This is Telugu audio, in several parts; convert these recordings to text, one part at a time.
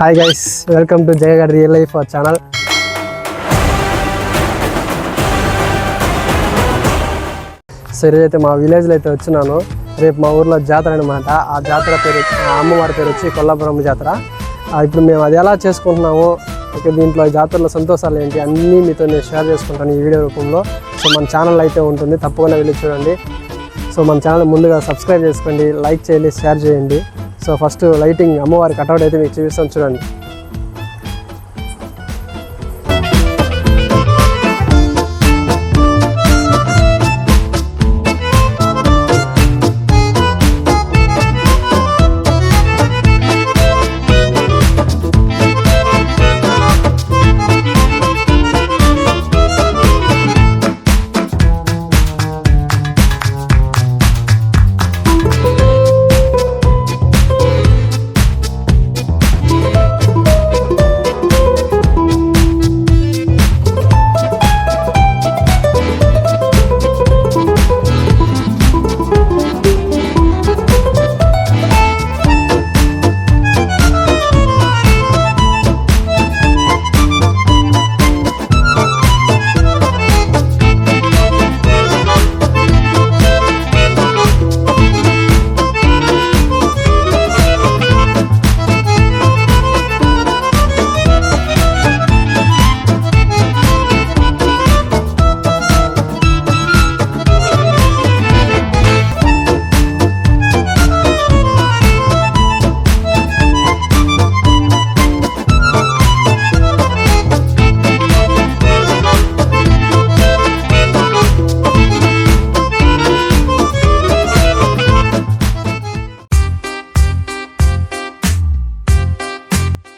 Hi guys welcome to Jayagad real life channel సరే అయితే మా విలేజ్లో అయితే వచ్చినాను. రేపు మా ఊర్లో జాతర అనమాట ఆ జాతర పేరు అమ్మవారి పేరు వచ్చి కొల్లాపురం జాతర. ఇప్పుడు మేము అది ఎలా చేసుకుంటున్నామో ఓకే దీంట్లో జాతరలో సంతోషాలు ఏంటి అన్నీ మీతో నేను షేర్ చేసుకుంటాను ఈ వీడియో రూపంలో. సో మన ఛానల్ అయితే ఉంటుంది తప్పకుండా వెళ్ళి చూడండి. సో మన ఛానల్ ముందుగా సబ్స్క్రైబ్ చేసుకోండి లైక్ చేయండి షేర్ చేయండి. సో ఫస్ట్ లైటింగ్ అమ్మవారి కటౌట్ అయితే మీకు చూపిస్తాను చూడండి.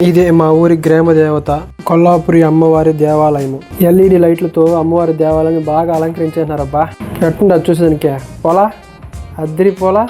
ఇదే మా ఊరి గ్రామ దేవత కొల్లాపురి అమ్మవారి దేవాలయము. ఎల్ఈడి లైట్లతో అమ్మవారి దేవాలయం బాగా అలంకరించేసినారబ్బా. ఎట్టుండ చూసేదానికే. పొలా? అద్దరి పొలా?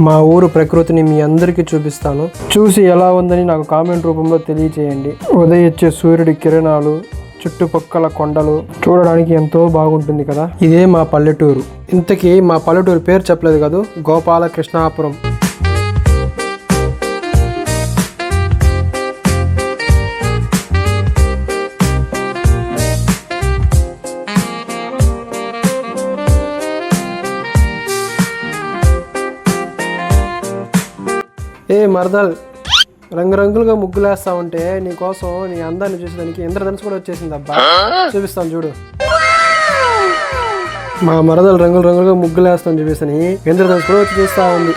మా ఊరు ప్రకృతిని మీ అందరికీ చూపిస్తాను. చూసి ఎలా ఉందని నాకు కామెంట్ రూపంలో తెలియచేయండి. ఉదయించే సూర్యుడి కిరణాలు చుట్టుపక్కల కొండలు చూడడానికి ఎంతో బాగుంటుంది కదా. ఇదే మా పల్లెటూరు. ఇంతకీ మా పల్లెటూరు పేరు చెప్పలేదు కదా? గోపాలకృష్ణాపురం. ఏ మరదల్ రంగురంగులుగా ముగ్గులు వేస్తా ఉంటే నీ కోసం నీ అందాన్ని చూసేదానికి ఇంద్రధనుసు కూడా వచ్చేసింది అబ్బా చూపిస్తాను చూడు. మా మరదలు రంగులు రంగులుగా ముగ్గులు వేస్తాను చూపిస్తాను ఇంద్రధనుసు కూడా వచ్చి చూస్తా ఉంది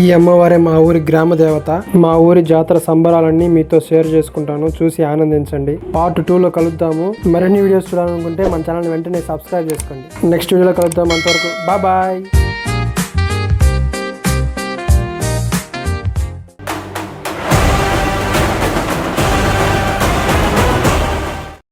ఈ అమ్మవారే మా ఊరి గ్రామ దేవత. మా ఊరి జాతర సంబరాలన్నీ మీతో షేర్ చేసుకుంటాను. చూసి ఆనందించండి. పార్ట్ టూలో కలుద్దాము. మరిన్ని వీడియోస్ చూడాలనుకుంటే మన ఛానల్ వెంటనే సబ్స్క్రైబ్ చేసుకోండి. నెక్స్ట్ వీడియోలో కలుద్దాం అంతవరకు. బాయ్.